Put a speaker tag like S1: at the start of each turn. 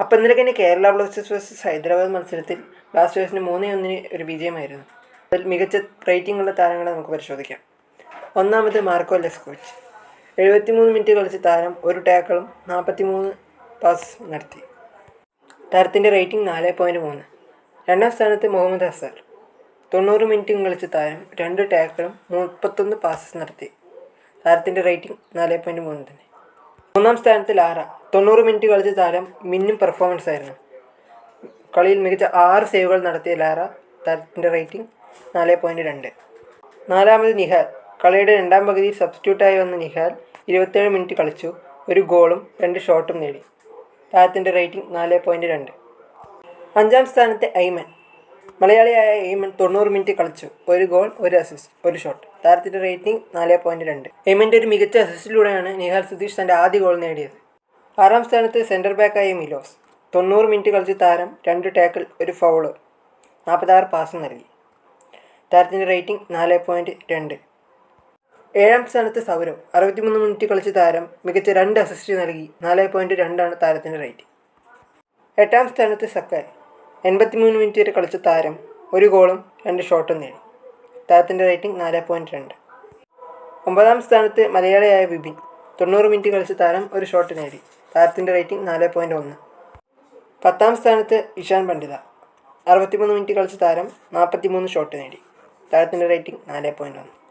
S1: അപ്പം ഇന്നലെ കഴിഞ്ഞ കേരള ബ്ലാസ്റ്റേഴ്സ് വേഴ്സസ് ഹൈദരാബാദ് മത്സരത്തിൽ ബ്ലാസ്റ്റേഴ്സിന് മൂന്നേ ഒന്നിന് ഒരു വിജയമായിരുന്നു. അതിൽ മികച്ച റേറ്റിംഗ് ഉള്ള താരങ്ങളെ നമുക്ക് പരിശോധിക്കാം. ഒന്നാമത് മാർക്കോ ലെസ്കോച്ച്. എഴുപത്തിമൂന്ന് മിനിറ്റ് കളിച്ച താരം ഒരു ടാക്കിളും നാൽപ്പത്തിമൂന്ന് പാസ് നടത്തി. താരത്തിന്റെ റേറ്റിംഗ് നാല് പോയിന്റ് മൂന്ന്. രണ്ടാം സ്ഥാനത്ത് മുഹമ്മദ് ഹസാർ തൊണ്ണൂറ് മിനിറ്റും കളിച്ച താരം രണ്ട് ടാക്കളും മുപ്പത്തൊന്ന് പാസസ് നടത്തി. താരത്തിന്റെ റേറ്റിംഗ് നാല് പോയിന്റ് മൂന്ന് തന്നെ മൂന്നാം സ്ഥാനത്ത് ലാറ. തൊണ്ണൂറ് മിനിറ്റ് കളിച്ച താരം മിന്നും പെർഫോമൻസ് ആയിരുന്നു. കളിയിൽ മികച്ച ആറ് സേവുകൾ നടത്തിയ ലാറ താരത്തിന്റെ റേറ്റിംഗ് നാല് പോയിന്റ് രണ്ട്. നാലാമത് നിഹാൽ. കളിയുടെ രണ്ടാം പകുതിയിൽ സബ്സ്റ്റിറ്റ്യൂട്ടായി വന്ന നിഹാൽ ഇരുപത്തേഴ് മിനിറ്റ് കളിച്ചു. ഒരു ഗോളും രണ്ട് ഷോട്ടും നേടി. താരത്തിന്റെ റേറ്റിംഗ് നാല് പോയിന്റ് രണ്ട്. അഞ്ചാം സ്ഥാനത്തെ ഐമൻ. മലയാളിയായ എയ്മൻ തൊണ്ണൂറ് മിനിറ്റ് കളിച്ചു. ഒരു ഗോൾ ഒരു അസിസ്റ്റ് ഒരു ഷോട്ട് താരത്തിന്റെ റേറ്റിംഗ് നാല് പോയിന്റ് രണ്ട്. എയ്മന്റെ ഒരു മികച്ച അസിസ്റ്റിലൂടെയാണ് നിഹാൽ സുധീഷ് തന്റെ ആദ്യ ഗോൾ നേടിയത്. ആറാം സ്ഥാനത്ത് സെന്റർ ബാക്കായ മിലോസ്. തൊണ്ണൂറ് മിനിറ്റ് കളിച്ച് താരം രണ്ട് ടാക്കിൾ ഒരു ഫൗൾ നാൽപ്പത്താറ് പാസ് നൽകി. താരത്തിന്റെ റേറ്റിംഗ് നാല് പോയിന്റ് രണ്ട്. ഏഴാം സ്ഥാനത്ത് സൗരവ് അറുപത്തിമൂന്ന് മിനിറ്റ് കളിച്ച് താരം മികച്ച രണ്ട് അസിസ്റ്റ് നൽകി നാല് പോയിന്റ് രണ്ടാണ് താരത്തിന്റെ റേറ്റിംഗ് എട്ടാം സ്ഥാനത്ത് സക്കായ് എൺപത്തിമൂന്ന് മിനിറ്റ് വരെ കളിച്ച താരം ഒരു ഗോളും രണ്ട് ഷോട്ടും നേടി. താരത്തിന്റെ റേറ്റിംഗ് നാല് പോയിന്റ് രണ്ട്. ഒമ്പതാം സ്ഥാനത്ത് മലയാളിയായ വിപിൻ തൊണ്ണൂറ് മിനിറ്റ് കളിച്ച താരം ഒരു ഷോട്ട് നേടി. താരത്തിന്റെ റേറ്റിംഗ് നാല് പോയിന്റ് ഒന്ന്. പത്താം സ്ഥാനത്ത് ഇഷാൻ പണ്ഡിത. അറുപത്തിമൂന്ന് മിനിറ്റ് കളിച്ച താരം നാൽപ്പത്തിമൂന്ന് ഷോട്ട് നേടി. താരത്തിന്റെ റേറ്റിംഗ് നാല് പോയിന്റ് ഒന്ന്.